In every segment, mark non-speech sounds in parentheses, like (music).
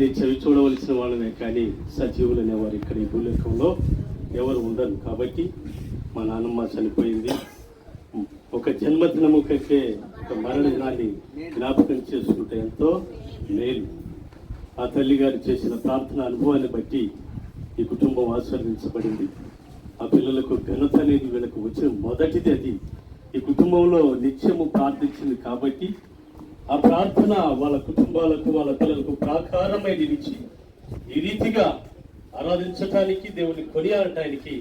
చెవి చూడవలసిన వాళ్ళనే కానీ సజీవులు అనేవారు ఇక్కడ ఈ భూలోకంలో ఎవరు ఉండరు. కాబట్టి మా నాన్నమ్మ చనిపోయింది. ఒక జన్మదినము కంటే ఒక మరణ దినాన్ని జ్ఞాపకం చేసుకుంటే ఎంతో మేలు. ఆ తల్లి గారు చేసిన ప్రార్థన అనుభవాన్ని బట్టి ఈ కుటుంబం ఆశీర్వదించబడింది ఆ పిల్లలకు ఘనత అనేది వీళ్ళకు వచ్చిన మొదటిది అది. ఈ కుటుంబంలో నిత్యము ప్రార్థించింది కాబట్టి ఆ ప్రార్థన వాళ్ళ కుటుంబాలకు వాళ్ళ పిల్లలకు ప్రాకారమై నిలిచి ఈ రీతిగా ఆరాధించటానికి దేవుని కొనియాడటానికి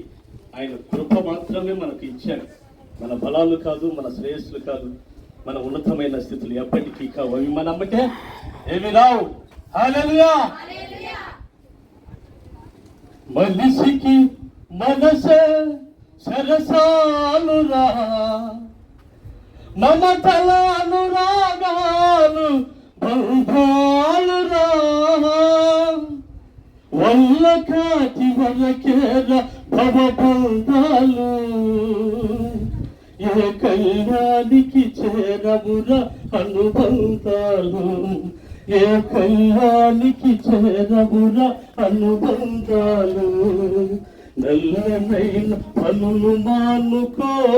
ఆయన కృప మాత్రమే మనకు ఇచ్చాడు. మన బలాలు కాదు మన శ్రేయస్సులు కాదు మన ఉన్నతమైన స్థితులు ఎప్పటికీ కావు అవి మన అమ్మటే ఏమి రావు? మనిషికి మనసే సరసాలురా. మమతల అనురాగాలు బంధాలురా. వల్ల కాటి వరకేర భవబంధాలు. ఏ కళ్యాణికి చేరవురా అనుబంధాలు. ఏ కళ్యాణికి చేరవురా అనుబంధాలు. నల్లనైన పనులు మానుకో.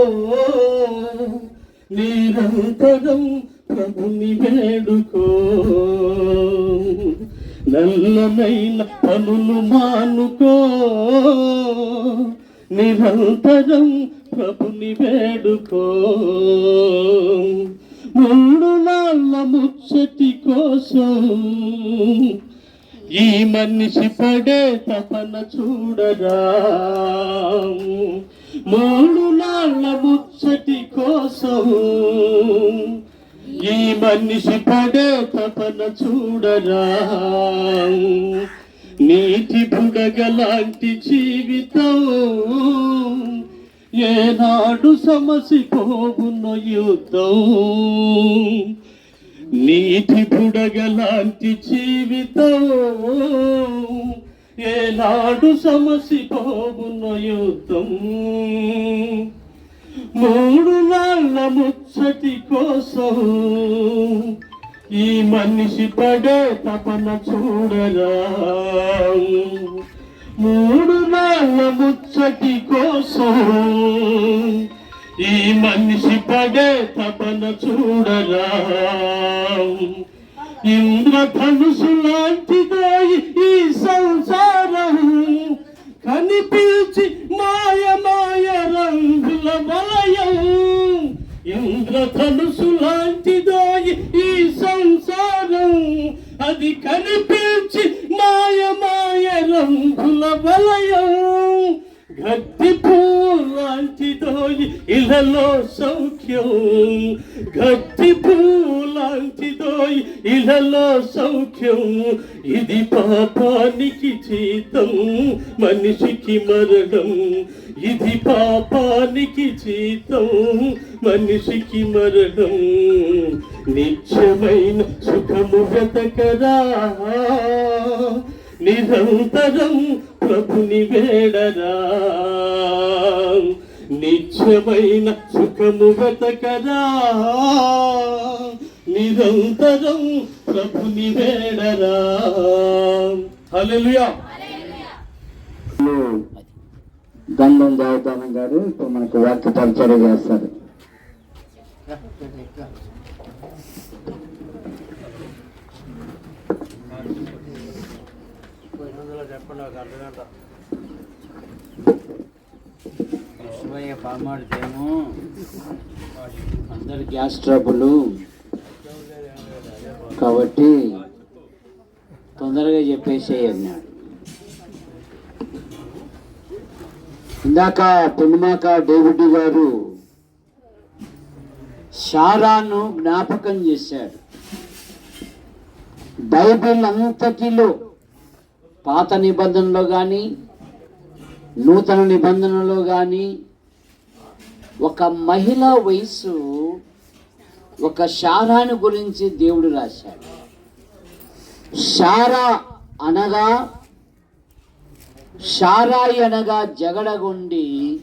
నిరంతరం ప్రభుని వేడుకో. నల్లనైన పనులు మానుకో. నిరంతరం ప్రభుని వేడుకో. మూడు నాళ్ళ ముచ్చటి కోసం ఈ మనిషి పడే తపన చూడరా. మూడు నాళ్ళ ముచ్చటి కోసం ఈ మనిషి పడే తపన చూడరా నీటి బుడగలాంటి జీవితం ఏనాడు సమసిపోవున్న యుద్ధం. నీటి బుడగలాంటి జీవితం ఏనాడు సమసిపోవున్న యుద్ధం. మూడు నాళ్ళ ముచ్చటి కోసం ఈ మనిషి పడే తపన చూడరా మూడు నాళ్ళ ముచ్చటి కోసం ఈ మనిషి పడే తపన చూడరా ఇంద్రధనుసు లాంటిదే ఈ సంసారం కనిపించి మాయ మాయ రంగుల వలయం. ఇంద్రధనుసు లాంటిదో ఈ సంసారం. అది కనిపించి మాయ మాయ రంగుల వలయం. గడ్డి పూలాంటిదో ఇళ్ళలో సౌఖ్యం. గడ్డి పూలాంటిదో ఇళ్ళలో సౌఖ్యం. ఇది పాపానికి జీతం మనిషికి మరణం. ఇది పాపానికి జీతం మనిషికి మరణం. నిత్యమైన సుఖము వెతకరా. నిరంతరం ప్రభుని వేడరా. నిత్యమైన సుఖము వెతకరా. నిరంతరం ప్రభుని వేడరా. హల్లెలూయా. గంధం దేవతానం గారు ఇప్పుడు మనకు వాక్య పరిచయం చేస్తారు. (laughs) కృష్ణయ్య పామాడితేమో అందరు గ్యాస్ ట్రబుల్. కాబట్టి తొందరగా చెప్పేసి అన్నాడు ఇందాక పెనుమాక డేవిడ్ గారు శారాను జ్ఞాపకం చేశాడు బైబిల్ అంతటిలో పాత నిబంధనలో కానీ నూతన నిబంధనలో కానీ ఒక మహిళ వయసు ఒక శారాను గురించి దేవుడు రాశాడు. శారా అనగా షారాయి అనగా జగడగొండి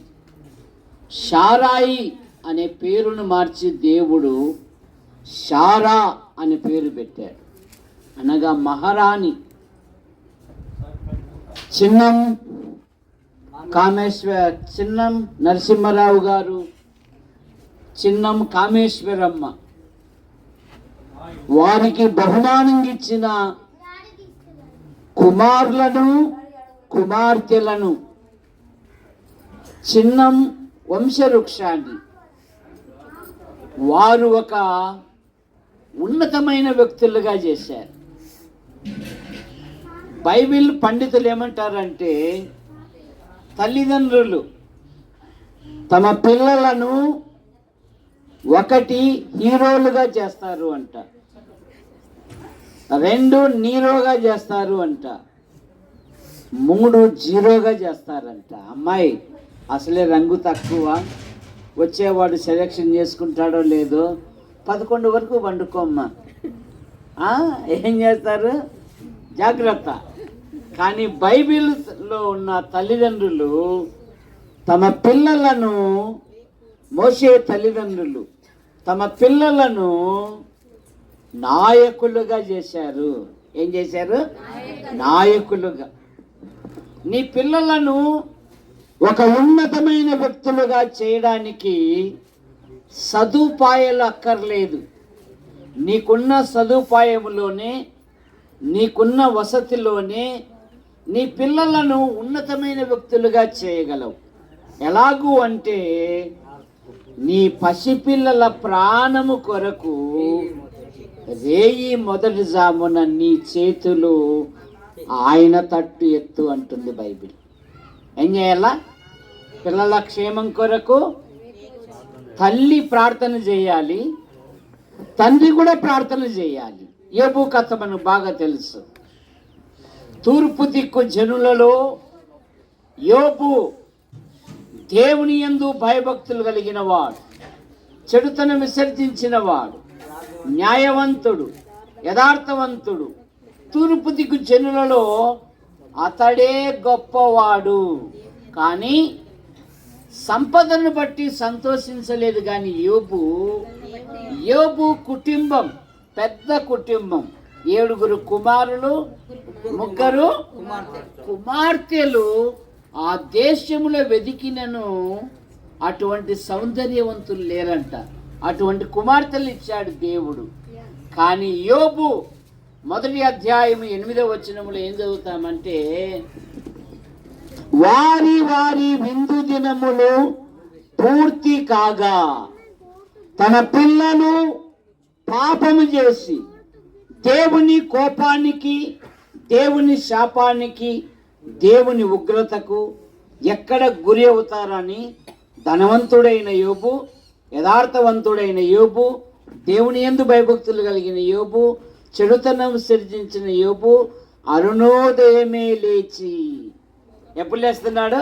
షారాయి అనే పేరును మార్చి దేవుడు షారా అనే పేరు పెట్టాడు. అనగా మహారాణి. చిన్నం కామేశ్వర్ చిన్నం నరసింహారావు గారు చిన్నం కామేశ్వరమ్మ. వారికి బహుమానం ఇచ్చిన కుమారులను కుమార్తెలను చిన్నం వంశవృక్షాన్ని. వారు ఒక ఉన్నతమైన వ్యక్తులుగా చేశారు. బైబిల్ పండితులు ఏమంటారంటే తల్లిదండ్రులు తమ పిల్లలను ఒకటి హీరోలుగా చేస్తారు అంట. రెండు నీరోగా చేస్తారు అంట. మూడు జీరోగా చేస్తారంట. అమ్మాయి అసలే రంగు తక్కువ. వచ్చేవాడు సెలెక్షన్ చేసుకుంటాడో లేదో పదకొండు వరకు వండుకోమ్మా. ఏం చేస్తారు? జాగ్రత్త. కానీ బైబిల్లో ఉన్న తల్లిదండ్రులు తమ పిల్లలను మోసే తల్లిదండ్రులు తమ పిల్లలను నాయకులుగా చేశారు. ఏం చేశారు? నాయకులుగా. నీ పిల్లలను ఒక ఉన్నతమైన వ్యక్తులుగా చేయడానికి సదుపాయాలు అక్కర్లేదు. నీకున్న సదుపాయంలోనే నీకున్న వసతిలోనే నీ పిల్లలను ఉన్నతమైన వ్యక్తులుగా చేయగలవు. ఎలాగూ అంటే నీ పసిపిల్లల ప్రాణము కొరకు రేయి మొదటి జామున నీ చేతులు ఆయన తట్టు ఎత్తు అంటుంది బైబిల్. ఏం చేయాలా? పిల్లల క్షేమం కొరకు తల్లి ప్రార్థన చేయాలి. తండ్రి కూడా ప్రార్థన చేయాలి. ఏబు కథ మనకు బాగా తెలుసు. తూర్పు దిక్కు జనులలో యోపు దేవుని యందు భయభక్తులు కలిగిన వాడు చెడుతను విసర్జించిన వాడు న్యాయవంతుడు యథార్థవంతుడు. తూర్పు దిక్కు జనులలో అతడే గొప్పవాడు. కానీ సంపదను బట్టి సంతోషించలేదు కానీ యోపు యోపు కుటుంబం పెద్ద కుటుంబం. ఏడుగురు కుమారులు ముగ్గురు కుమార్తెలు. ఆ దేశంలో వెతికినను అటువంటి సౌందర్యవంతులు లేరంట. అటువంటి కుమార్తెలు ఇచ్చాడు దేవుడు. కానీ యోబు మొదటి అధ్యాయం ఎనిమిదవ వచనములో ఏం చదువుతామంటే వారి వారి విందు దినములు పూర్తి కాగా తన పిల్లలు పాపము చేసి దేవుని కోపానికి దేవుని శాపానికి దేవుని ఉగ్రతకు ఎక్కడ గురి అవుతారని ధనవంతుడైన యోబు యథార్థవంతుడైన యోబు దేవుని ఎందు భయభక్తులు కలిగిన యోబు చెడుతనం సృజించిన యోబు అరుణోదయమే లేచి. ఎప్పుడు లేస్తున్నాడు?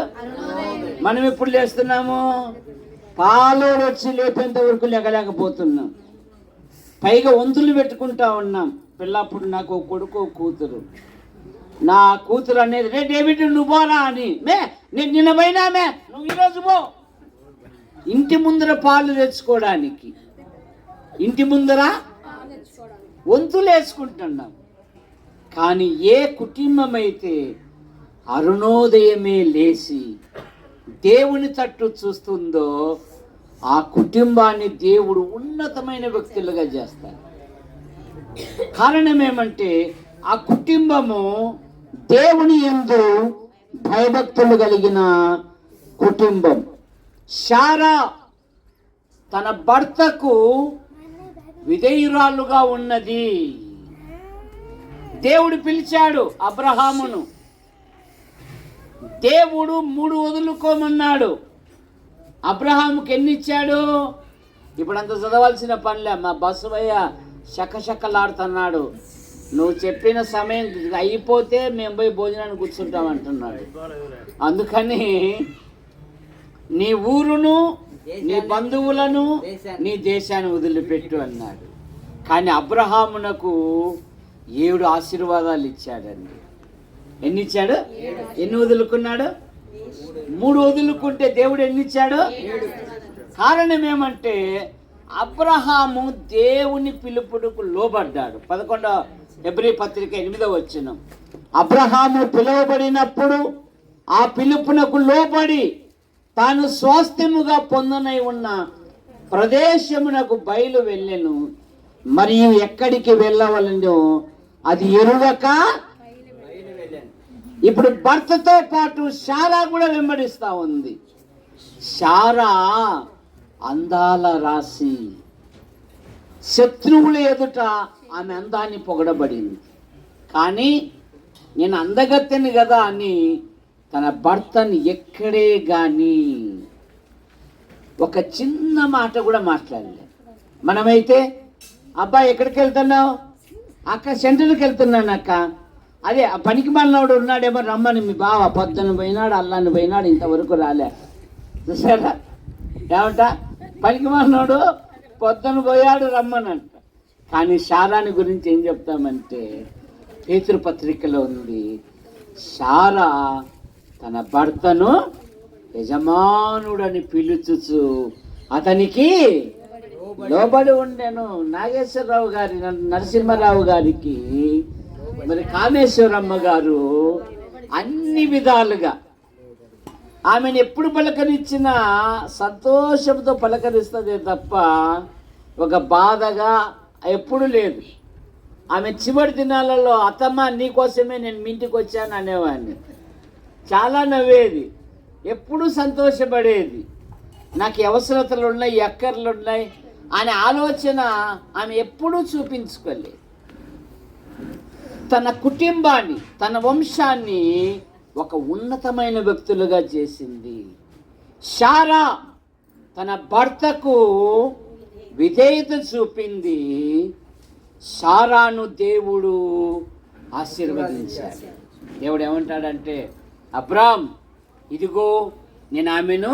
మనం ఎప్పుడు లేస్తున్నాము? పాలు వచ్చి లేపేంత వరకు లేకలేకపోతున్నాం పైగా వంతులు పెట్టుకుంటా ఉన్నాం. పిల్లప్పుడు నాకు కొడుకు కూతురు. నా కూతురు అనేది రే డేవిడ్ నువ్వు అని. మే నేను నిన్న పోయినా మే నువ్వు ఈరోజు పో. ఇంటి ముందర పాలు తెచ్చుకోవడానికి. ఇంటి ముందర వంతులు వేసుకుంటున్నాం. కానీ ఏ కుటుంబం అయితే అరుణోదయమే లేచి దేవుని తట్టు చూస్తుందో ఆ కుటుంబాన్ని దేవుడు ఉన్నతమైన వ్యక్తులుగా చేస్తాడు. కారణం ఏమంటే ఆ కుటుంబము దేవుని ఎందు భయభక్తులు కలిగిన కుటుంబం. శారా తన భర్తకు విధేయురాలుగా ఉన్నది. దేవుడు పిలిచాడు అబ్రహామును దేవుడు మూడు వదులుకోమన్నాడు. అబ్రహాముకి ఎన్నిచ్చాడు? ఇప్పుడంత చదవాల్సిన పనిలే మా బస్సువయ్య శకశకలాడుతున్నాడు. నువ్వు చెప్పిన సమయం అయిపోతే మేము పోయి భోజనానికి కూర్చుంటాం అంటున్నాడు. అందుకని నీ ఊరును నీ బంధువులను నీ దేశాన్ని వదిలిపెట్టు అన్నాడు. కానీ అబ్రహామునకు ఏడు ఆశీర్వాదాలు ఇచ్చాడండి. ఎన్ని ఇచ్చాడు? ఎన్ని వదులుకున్నాడు? మూడు వదులుకుంటే దేవుడు ఎన్ని ఇచ్చాడు? కారణం ఏమంటే అబ్రహాము దేవుని పిలుపుడుకు లోబడ్డాడు. పదకొండవ ఎబ్రి పత్రిక ఎనిమిదవ వచ్చిన అబ్రహాము పిలువబడినప్పుడు ఆ పిలుపునకు లోబడి తాను స్వాస్థ్యముగా పొందనై ఉన్న ప్రదేశమునకు బయలు వెళ్ళెను. మరియు ఎక్కడికి వెళ్ళవలనో అది ఎరువక ఇప్పుడు భర్తతో పాటు శారా కూడా వెంబడిస్తా ఉంది. శారా అందాల రాశి. శత్రువుల ఎదుట ఆమె అందాన్ని పొగడబడింది. కానీ నేను అందగత్తెను కదా అని తన భర్తని ఎక్కడే కానీ ఒక చిన్న మాట కూడా మాట్లాడలేదు మనమైతే అబ్బాయి ఎక్కడికి వెళ్తున్నావు? అక్క సెంటర్కి వెళ్తున్నాను అక్క. అదే ఆ పనికి మనవాడు ఉన్నాడేమో రమ్మని మీ బావ పొద్దున పోయినాడు అల్లాన్ని పోయినాడు ఇంతవరకు రాలే. చూసారా? ఏమంట? పనికి మనోడు పొద్దున పోయాడు రమ్మనంట. కానీ శారాని గురించి ఏం చెప్తామంటే పేతృపత్రికలో ఉంది శారా తన భర్తను యజమానుడని పిలుచుచు అతనికి లోబడి ఉండెను. నాగేశ్వరరావు గారి నరసింహారావు గారికి మరి కామేశ్వరమ్మ గారు అన్ని విధాలుగా ఆమెను ఎప్పుడు పలకరించినా సంతోషంతో పలకరిస్తుందే తప్ప ఒక బాధగా ఎప్పుడు లేదు. ఆమె చివరి దినాలలో అత్తమ్మ నీకోసమే నేను మీ ఇంటికి వచ్చాను అనేవాడిని. చాలా నవ్వేది. ఎప్పుడు సంతోషపడేది. నాకు అవసరతలు ఉన్నాయి ఎక్కర్లు ఉన్నాయి అనే ఆలోచన ఆమె ఎప్పుడూ చూపించుకోలేదు. తన కుటుంబాన్ని తన వంశాన్ని ఒక ఉన్నతమైన వ్యక్తులుగా చేసింది. శారా తన భర్తకు విధేయత చూపింది. షారాను దేవుడు ఆశీర్వదించాడు. దేవుడు ఏమంటాడంటే అబ్రామ్ ఇదిగో నేను ఆమెను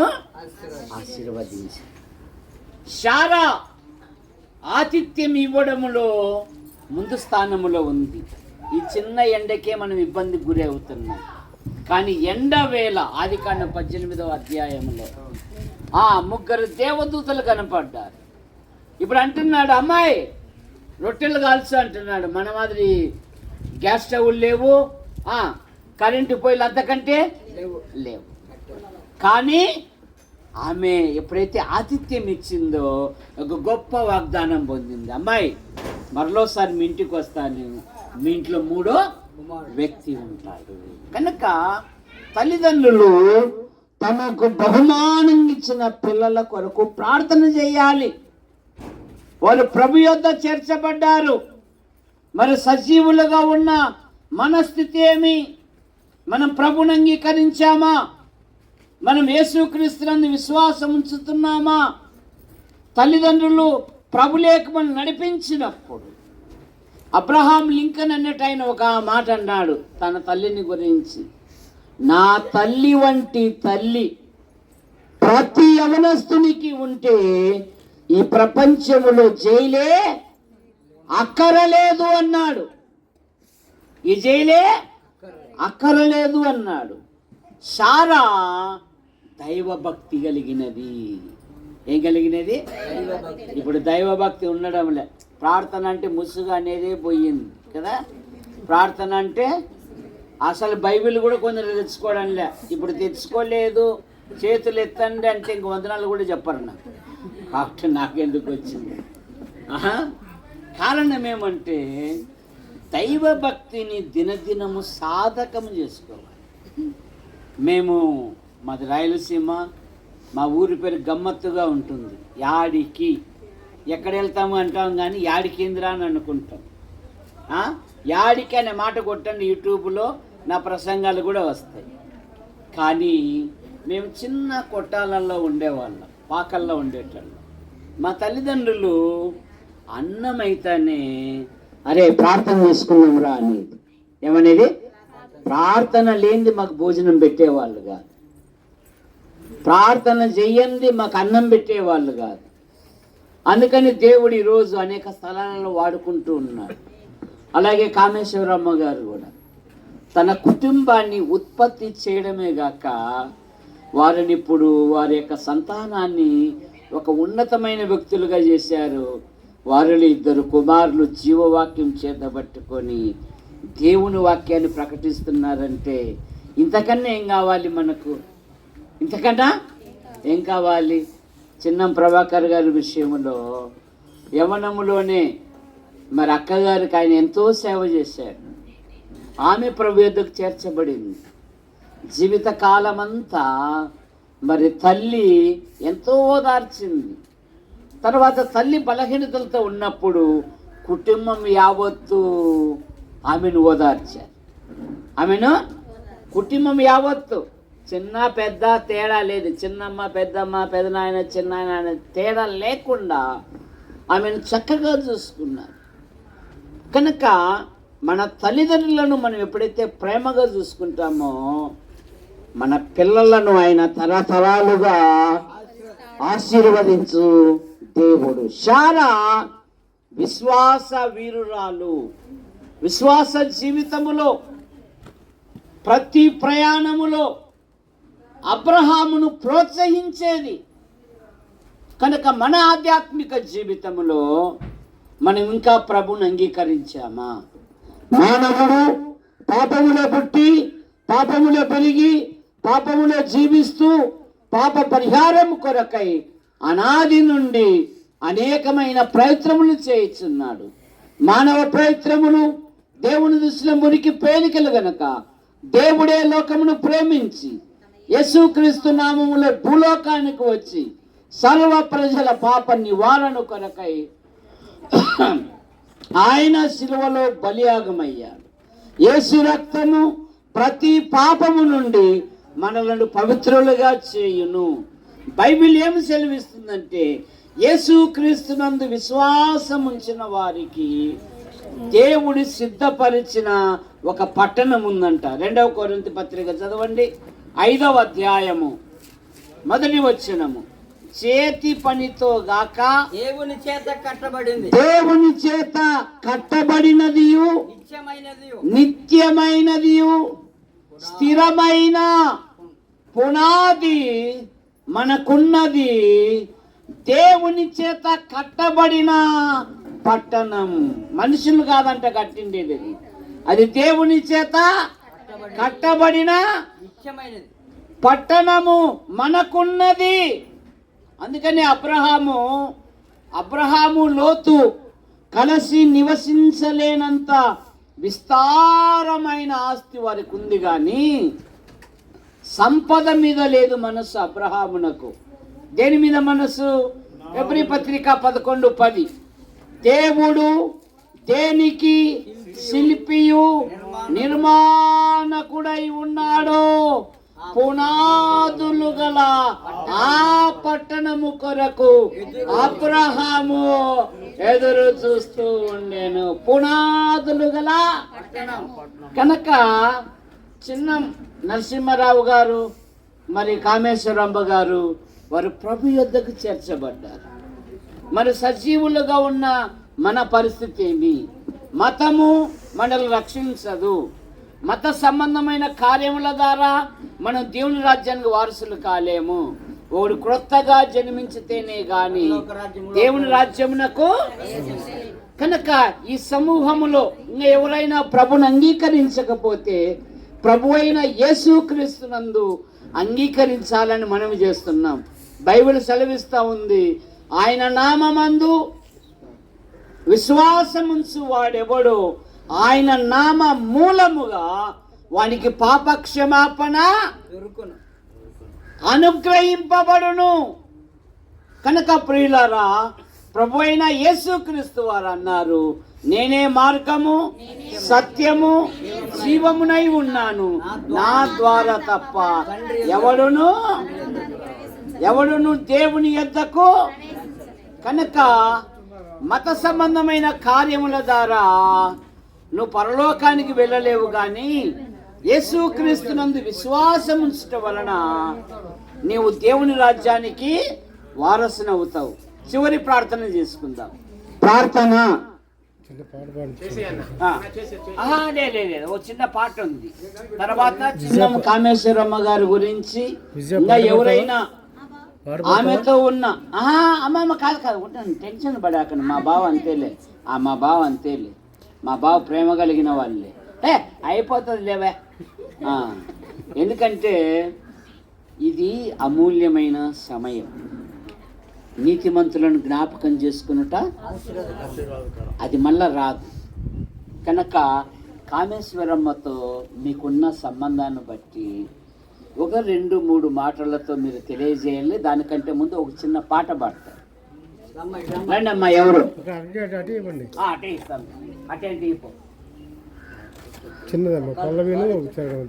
ఆశీర్వదించాను. షారా ఆతిథ్యం ఇవ్వడంలో ముందు స్థానములో ఉంది. ఈ చిన్న ఎండకే మనం ఇబ్బందికి గురి అవుతున్నాం కానీ ఎండ వేళ ఆది కాండ పద్దెనిమిదవ అధ్యాయంలో ఆ ముగ్గురు దేవదూతలు కనపడ్డారు. ఇప్పుడు అంటున్నాడు అమ్మాయి రొట్టెలు కాల్చు అంటున్నాడు. మన మాదిరి గ్యాస్ స్టవ్లు లేవు ఆ, కరెంటు పొయ్యిలు అంతకంటే లేవు. కానీ ఆమె ఎప్పుడైతే ఆతిథ్యం ఇచ్చిందో ఒక గొప్ప వాగ్దానం పొందింది. అమ్మాయి మరలోసారి మీ ఇంటికి వస్తాను. మీ ఇంట్లో మూడో వ్యక్తి ఉంటాడు. కనుక తల్లిదండ్రులు తమకు బహుమానం ఇచ్చిన పిల్లల కొరకు ప్రార్థన చేయాలి. వారు ప్రభు యొద్ద చేర్చబడ్డారు. మరి సజీవులుగా ఉన్న మన స్థితి ఏమి? మనం ప్రభుని అంగీకరించామా? మనం యేసుక్రీస్తునందు విశ్వాసం ఉంచుతున్నామా? తల్లిదండ్రులు ప్రభులేక మనం నడిపించినప్పుడు అబ్రహాం లింకన్ అన్నట్టు ఆయన ఒక మాట అన్నాడు తన తల్లిని గురించి. నా తల్లి వంటి తల్లి ప్రతి యవనస్తునికి ఉంటే ఈ ప్రపంచములో జైలే అక్కరలేదు అన్నాడు. ఈ జైలే అక్కరలేదు అన్నాడు. సారా దైవభక్తి కలిగినది. ఏం కలిగినది? ఇప్పుడు దైవభక్తి ఉండడం లే ప్రార్థన అంటే ముసుగు అనేదే పోయింది కదా? ప్రార్థన అంటే అసలు బైబిల్ కూడా కొందరు తెచ్చుకోవడం లే ఇప్పుడు తెచ్చుకోలేదు చేతులు ఎత్తండి అంటే ఇంక వందనాలు కూడా చెప్పరు నాకు. కాబట్టి నాకెందుకు వచ్చింది? కారణం ఏమంటే దైవ భక్తిని దినదినము సాధకం చేసుకోవాలి. మేము మాది రాయలసీమ మా ఊరి పేరు గమ్మత్తుగా ఉంటుంది యాడికి. ఎక్కడ వెళ్తాము అంటాం కానీ యాడికేంద్రా అని అనుకుంటాం. యాడికి అనే మాట కొట్టండి యూట్యూబ్లో నా ప్రసంగాలు కూడా వస్తాయి. కానీ మేము చిన్న కొట్టాలల్లో ఉండేవాళ్ళం పాకల్లో ఉండేటోళ్ళం. మా తల్లిదండ్రులు అన్నమైతేనే అరే ప్రార్థన చేసుకున్నాం రా అనేది. ఏమనేది? ప్రార్థన లేనిది మాకు భోజనం పెట్టేవాళ్ళు కాదు. ప్రార్థన చెయ్యంది మాకు అన్నం పెట్టేవాళ్ళు కాదు. అందుకని దేవుడు ఈరోజు అనేక స్థలాలలో వాడుకుంటూ ఉన్నాడు. అలాగే కామేశ్వరమ్మ గారు కూడా. తన కుటుంబాన్ని ఉత్పత్తి చేయడమే గాక వారిని ఇప్పుడు వారి యొక్క సంతానాన్ని ఒక ఉన్నతమైన వ్యక్తులుగా చేశారు. వారిలో ఇద్దరు కుమారులు జీవవాక్యం చేత పట్టుకొని దేవుని వాక్యాన్ని ప్రకటిస్తున్నారంటే ఇంతకన్నా ఏం కావాలి మనకు? ఇంతకన్నా ఏం కావాలి? చిన్నం ప్రభాకర్ గారి విషయంలో యవనములోనే మరి అక్కగారికి ఆయన ఎంతో సేవ చేశారు. ఆమె ప్రభు చేర్చబడింది. జీవిత కాలమంతా మరి తల్లి ఎంతో ఓదార్చింది. తర్వాత తల్లి బలహీనతలతో ఉన్నప్పుడు కుటుంబం యావత్తు ఆమెను ఓదార్చారు. ఆమెను కుటుంబం యావత్తు చిన్న పెద్ద తేడా లేదు. చిన్నమ్మ పెద్దమ్మ పెదనాయన చిన్నాయన అనే తేడా లేకుండా ఆమెను చక్కగా చూసుకున్నారు. కనుక మన తల్లిదండ్రులను మనం ఎప్పుడైతే ప్రేమగా చూసుకుంటామో మన పిల్లలను ఆయన తరతరాలుగా ఆశీర్వదించు దేవుడు. చాలా విశ్వాస వీరురాలు. విశ్వాస జీవితములో ప్రతి ప్రయాణములో అబ్రహామును ప్రోత్సహించేది. కనుక మన ఆధ్యాత్మిక జీవితంలో మనం ఇంకా ప్రభుని అంగీకరించామా? మానవుడు పాపములో పుట్టి పాపములో పెరిగి పాపములో జీవిస్తూ పాప పరిహారం కొరకై అనాది నుండి అనేకమైన ప్రయత్నములు చేయిస్తున్నాడు మానవ ప్రయత్నములు దేవుని దృష్టిలో మురికి పేలికలు గనక దేవుడే లోకమును ప్రేమించి యేసుక్రీస్తు నామములే భూలోకానికి వచ్చి సర్వ ప్రజల పాప నివారణ కొరకై ఆయన శిలువలో బలియాగమయ్యాడు. యేసు రక్తము ప్రతి పాపము నుండి మనలను పవిత్రులుగా చేయును. బైబిల్ ఏమి సెలవిస్తుందంటే యేసు క్రీస్తునందు విశ్వాసం ఉంచిన వారికి దేవుడి సిద్ధపరిచిన ఒక పట్టణం ఉందంట. రెండవ కోరింత పత్రిక చదవండి. ఐదవ అధ్యాయము. మొదటి వచనము. చేతి పనితో గాక దేవుని చేత కట్టబడింది. దేవుని చేత కట్టబడినదియు నిత్యమైనది నిత్యమైనదియు స్థిరమైన పునాది మనకున్నది దేవుని చేత కట్టబడిన పట్టణం. మనుషులు కాదంట కట్టిండేది. అది దేవుని చేత కట్టబడిన పట్టణము మనకున్నది. అందుకని అబ్రహాము అబ్రహాము లోతు కలిసి నివసించలేనంత విస్తారమైన ఆస్తి వారికి ఉంది కానీ సంపద మీద లేదు మనస్సు అబ్రహామునకు. దేని మీద మనస్సు? ఎబ్రి పత్రిక పదకొండు పది. దేవుడు దేనికి శిల్పియు నిర్మాణకుడై ఉన్నాడో పునాదులు గల ఆ పట్టణము కొరకు అబ్రహాము ఎదురు చూస్తూ ఉండేను. పునాదులు గల కనుక చిన్న నరసింహారావు గారు మరి కామేశ్వరంబ గారు వారు ప్రభు యొద్దకు చేర్చబడ్డారు. మరి సజీవులుగా ఉన్న మన పరిస్థితి ఏమి మతము మనల్ని రక్షించదు. మత సంబంధమైన కార్యముల ద్వారా మనం దేవుని రాజ్యానికి వారసులు కాలేము. ఒకడు క్రొత్తగా జన్మించితేనే గాని దేవుని రాజ్యమునకు కనుక ఈ సమూహములో ఇంకా ఎవరైనా ప్రభుని అంగీకరించకపోతే ప్రభు అయిన యేసుక్రీస్తునందు అంగీకరించాలని మనం చేస్తున్నాం. బైబిల్ సెలవిస్తూ ఉంది. ఆయన నామందు విశ్వాసముంచు వాడెవడో ఆయన నామ మూలముగా వానికి పాప క్షమాపణ దొరుకును. అనుగ్రహింపబడును. కనుక ప్రియులారా ప్రభు అయిన యేసుక్రీస్తు వారు అన్నారు నేనే మార్గము సత్యము జీవమునై ఉన్నాను. నా ద్వారా తప్ప ఎవడును ఎవడును దేవుని యొద్దకు కనుక మత సంబంధమైన కార్యముల ద్వారా నువ్వు పరలోకానికి వెళ్ళలేవు కానీ యేసుక్రీస్తునందు విశ్వాసం ఉంచటం వలన నీవు దేవుని రాజ్యానికి వారసునవుతావు. చివరి ప్రార్థన చేసుకుందాం. ప్రార్థన. చిన్న పాట ఉంది. తర్వాత చిన్న కామేశ్వరమ్మ గారి గురించి ఇంకా ఎవరైనా ఆమెతో ఉన్న ఆహా, అమ్మమ్మ కాదు కాదు ఉంటాను టెన్షన్ పడాకండి. మా బావ అంతేలే. ఆ మా బావ అంతేలే. మా బావ ప్రేమ కలిగిన వాళ్ళే. ఏ అయిపోతుంది లేవే. ఎందుకంటే ఇది అమూల్యమైన సమయం. నీతిమంతులను జ్ఞాపకం చేసుకునుట అది మళ్ళా రాదు. కనుక కామేశ్వరమ్మతో మీకున్న సంబంధాన్ని బట్టి ఒక రెండు మూడు మాటలతో మీరు తెలియజేయాలి దానికంటే ముందు ఒక చిన్న పాట పాడతారు. రండి అమ్మా ఎవరు? అటే ఇస్తాను. అటే అంటే చిన్నదమ్మా పల్లవిను ఉచ్చారణ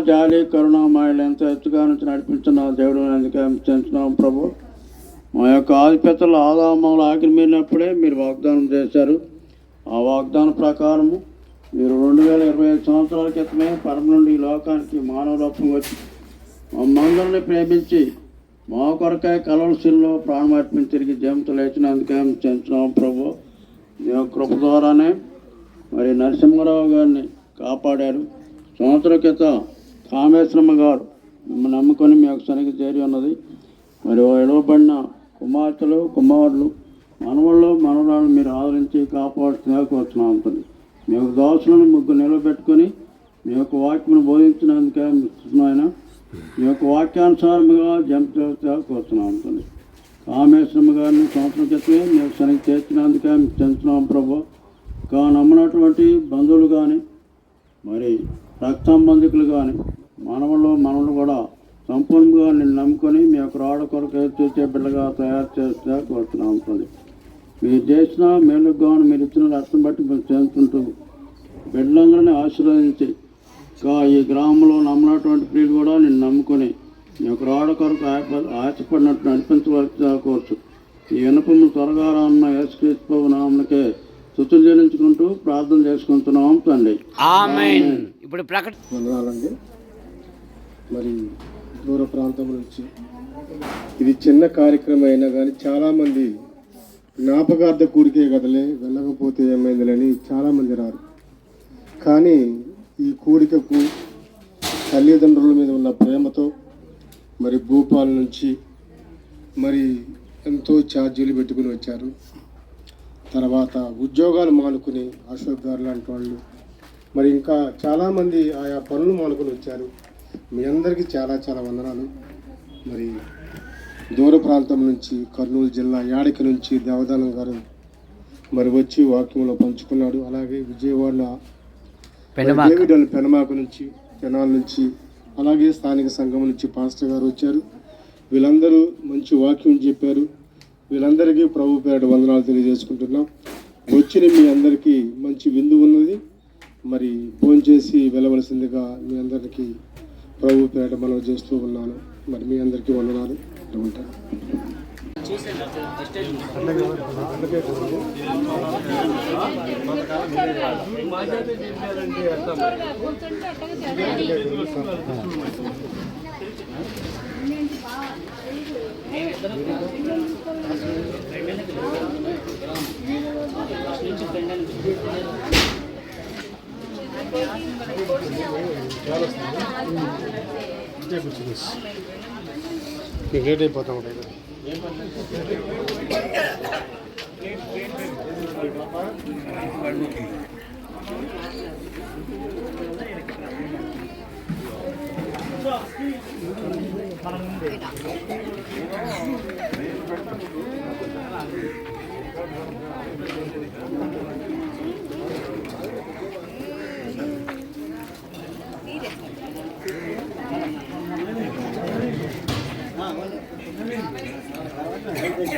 జాలి కరుణామాయలు ఎంత ఎత్తుగా నుంచి నడిపించిన దేవుడు అందుకే చెంచున్నాం ప్రభు. మా యొక్క ఆధిపత్యలు ఆదామములు ఆక్రమినప్పుడే మీరు వాగ్దానం చేశారు. ఆ వాగ్దానం ప్రకారము మీరు రెండు వేల ఇరవై ఐదు సంవత్సరాల క్రితమే పరమ నుండి ఈ లోకానికి మానవ రూపం వచ్చి మమ్మందరిని ప్రేమించి మా కొరకై కలవలసిలో ప్రాణం అర్పించి తిరిగి జయంతో లేచినందుకే చెంచున్నాం ప్రభు. మీ కృప ద్వారానే మరి నరసింహారావు గారిని కాపాడారు. సంవత్సరం క్రితం కామేశ్వరమ్మ గారు మిమ్మల్ని నమ్ముకొని మీ యొక్క సనికి చేరి ఉన్నది. మరి ఇవ్వబడిన కుమార్తెలు కుమారులు మనవళ్ళు మనవరాలు మీరు ఆదరించి కాపాడుతున్నా కోరుతున్నాం ఉంటుంది మీ యొక్క దోషులను ముగ్గురు నిలబెట్టుకొని మీ యొక్క వాక్యమును బోధించినందుకే ఆయన. మీ యొక్క వాక్యానుసారముగా జంపుతా కోరుతున్నాం ఉంటుంది కామేశ్వరమ్మ గారిని సంవత్సరం క్రితమే మీ యొక్క సనికి చేర్చినందుకే చెందుతున్నాం ప్రభు. కా నమ్మినటువంటి బంధువులు కానీ మరి రక్త సంబంధికులు కానీ మనవలు మనవలు కూడా సంపూర్ణంగా నేను నమ్ముకొని మీ యొక్క రాడ కొరకు చూసే బిడ్డగా తయారు చేస్తే కోరుతున్నాం ఉంటుంది మీరు చేసిన మేలుకు గాను మీరు ఇచ్చిన రక్తం బట్టి మేము చేస్తుంటూ బిడ్డలందరినీ ఆశీర్వదించి ఇంకా ఈ గ్రామంలో నమ్మినటువంటి ప్రియులు కూడా నేను నమ్ముకొని మీ యొక్క రాడ కొరకు ఆశ- ఆశపడినట్టు నడిపించవలసిన కోర్చు. ఈ వినపము త్వరగా రాన్న యేసుక్రీస్తు నామకే స్థుతులు చెల్లించుకుంటూ ప్రార్థన చేసుకుంటున్నాం తండ్రి ఆమెన్. ఇప్పుడు ప్రకట వందనాలండి మరి దూర ప్రాంతం నుంచి. ఇది చిన్న కార్యక్రమం అయినా కానీ చాలామంది జ్ఞాపకార్థ కూడికే కదలే వెళ్ళకపోతే ఏమైందిలని చాలామంది రారు. కానీ ఈ కోరికకు తల్లిదండ్రుల మీద ఉన్న ప్రేమతో మరి భూపాల నుంచి మరి ఎంతో ఛార్జీలు పెట్టుకుని వచ్చారు. తర్వాత ఉద్యోగాలు మానుకుని అశోక్ గారు లాంటి వాళ్ళు మరి ఇంకా చాలామంది ఆయా పనులు మానుకుని వచ్చారు. మీ అందరికీ చాలా చాలా వందనాలు. మరి దూర ప్రాంతం నుంచి కర్నూలు జిల్లా యాడికి నుంచి దేవదానం గారు మరి వచ్చి వాక్యంలో పంచుకున్నాడు. అలాగే విజయవాడ పెనమాక. నుంచి తెనాల నుంచి అలాగే స్థానిక సంఘం నుంచి పాస్టర్ గారు వచ్చారు. వీళ్ళందరూ మంచి వాక్యం చెప్పారు. వీళ్ళందరికీ ప్రభు పేరట వందనాలు తెలియజేసుకుంటున్నాం. వచ్చిన మీ అందరికీ మంచి విందు ఉన్నది. మరి ఫోన్ చేసి వెళ్ళవలసిందిగా మీ అందరికీ ప్రభు పేట మనం చేస్తూ ఉన్నాను. మరి మీ అందరికీ వందనాలు. ఉంటాను మీకు లేట్ అయిపోతా ఉంటాయి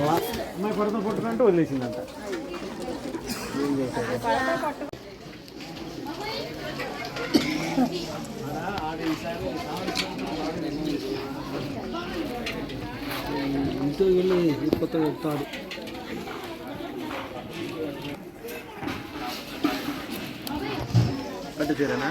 అమ్మాయి కొరత పట్టుకుంటూ వదిలేసిందంట ఏం చేశారు ఇంట్లో వెళ్ళి కొత్త చెప్తాడు పట్టు తీరనా